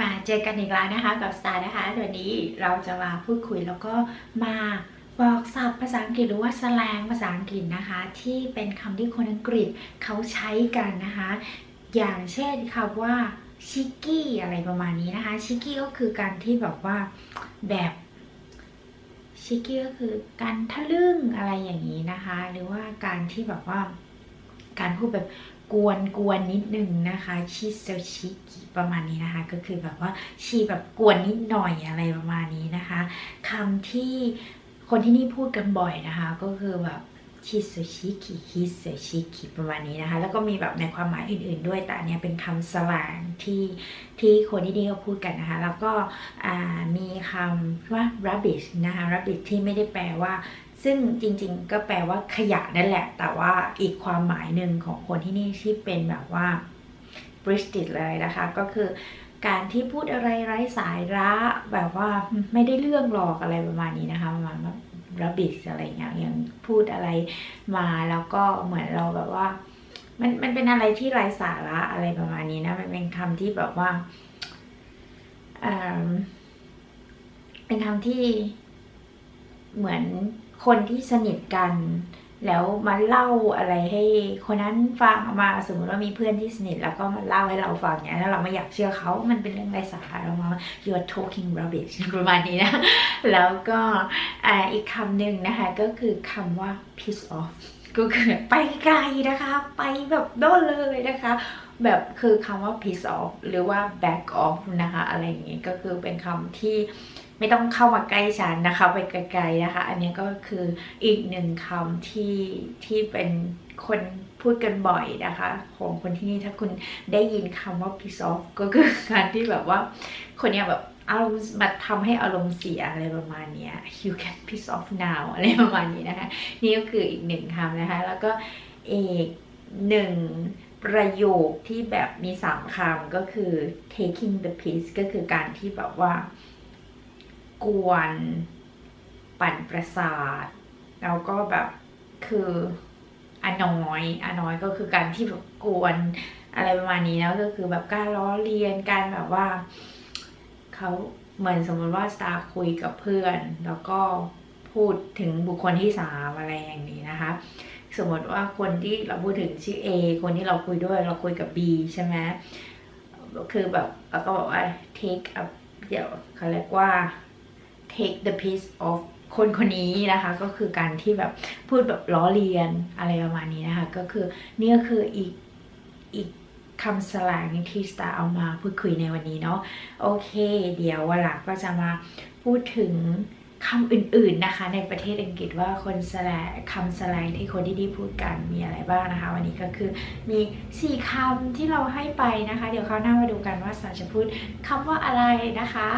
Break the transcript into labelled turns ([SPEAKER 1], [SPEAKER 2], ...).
[SPEAKER 1] มาเจอกันอีกแล้วนะคะกับสตาร์นะคะวันนี้เราจะมาพูดคุยแล้วก็มาบอกศัพท์ภาษาอังกฤษหรือว่าสแลงภาษาอังกฤษนะคะ ที่เป็นคำที่คนอังกฤษเขาใช้กันนะคะ อย่างเช่นคำว่าชิกกี้อะไรประมาณนี้นะคะชิกกี้ก็คือการที่แบบว่าแบบชิกกี้ก็คือการทะลึ่งอะไรอย่างนี้นะคะ หรือว่าการที่แบบว่า การพูดแบบกวนกวนนิดนึงนะคะชิเซชิกิประมาณนี้นะคะ ก็คือแบบว่าชีแบบกวนนิดหน่อยอะไรประมาณนี้นะคะคำที่คนที่นี่พูดกันบ่อยนะคะ ก็คือแบบชิเซชิกิฮิเซชิกิประมาณนี้นะคะ แล้วก็มีแบบในความหมายอื่นๆด้วยแต่เนี้ยเป็นคำสลางที่ที่คนที่นี่เขาพูดกันนะคะ แล้วก็มีคำว่า rubbish นะคะ rubbish ที่ไม่ได้แปลว่า ซึ่งจริงๆ ก็แปลว่าขยะนั่นแหละ แต่ว่าอีกความหมายหนึ่งของคนที่นี่ที่เป็นแบบว่า British เลยนะคะ ก็คือการที่พูดอะไรไร้สายระแบบว่าไม่ได้เรื่องหรอกอะไรประมาณนี้นะคะประมาณว่า rubbish อะไรอย่างเงี้ยอย่างพูดอะไรมาแล้วก็เหมือนเราแบบว่า มันมันเป็นอะไรที่ไร้สาระอะไรประมาณนี้นะ มันเป็นคำที่แบบว่าอ่าเป็นคำที่เหมือน คนที่สนิทกัน แล้วมาเล่าอะไรให้คนนั้นฟังมาสมมติว่ามีเพื่อนที่สนิทแล้วก็มาเล่าให้เราฟังเนี่ยแล้วเราไม่อยากเชื่อเขามันเป็นเรื่องไร้สาระเรามา you're talking rubbish ประมาณนี้นะ แล้วก็อ,อีกคำหนึ่งนะคะก็คือคำว่า piss off ก็คือไปไกลนะคะ ไปแบบโดนเลยนะคะ แบบคือคำว่า piss off หรือว่า back off นะคะ อะไรอย่างงี้ก็คือเป็นคำที่ไม่ต้องเข้ามาใกล้ฉันนะคะ ไปไกลๆนะคะ อันนี้ก็คืออีกหนึ่งคำที่ที่เป็นคนพูดกันบ่อยนะคะของคนที่นี่ถ้าคุณได้ยินคำว่า piss off ก็คือการที่แบบว่าคนเนี้ยแบบอารมณ์มาทำให้อารมณ์เสียอะไรประมาณเนี้ย you can piss off now อะไรประมาณนี้นะคะ นี่ก็คืออีกหนึ่งคำนะคะ แล้วก็อีกหนึ่ง ประโยคที่แบบมีสามคำก็คือ taking the piss ก็คือการที่แบบว่า กวน ปั่นประสาท แล้วก็แบบคืออนอยอนอยก็คือการที่แบบกวนอะไรประมาณนี้นะก็คือแบบการล้อเลียนการแบบว่าเขาเหมือนสมมติว่าสตาร์คุยกับเพื่อน แล้วก็พูดถึงบุคคลที่สามอะไรอย่างนี้นะคะ สมมติว่าคนที่เราพูดถึงชื่อ A คนที่เราคุยด้วยเราคุยกับ B ใช่ไหมคือแบบเราก็บอกว่า take up เดี๋ยวเขาเรียกว่า take the piece of คนคนนี้นะคะก็คือการที่แบบพูดแบบล้อเลียนอะไรประมาณนี้นะคะ ก็คือนี่ก็คืออีกอีกคำสลางที่สตาร์เอามาพูดคุยในวันนี้เนาะโอเค เดี๋ยววันหลังก็จะมาพูดถึง คำอื่นๆนะคะ ในประเทศอังกฤษว่าคนสแลงคำสแลงที่คนที่ดีพูดกันมีอะไรบ้างนะคะ วันนี้ก็คือมีสี่คำที่เราให้ไปนะคะ เดี๋ยวคราวหน้ามาดูกันว่าสาจะพูดคำว่าอะไรนะคะ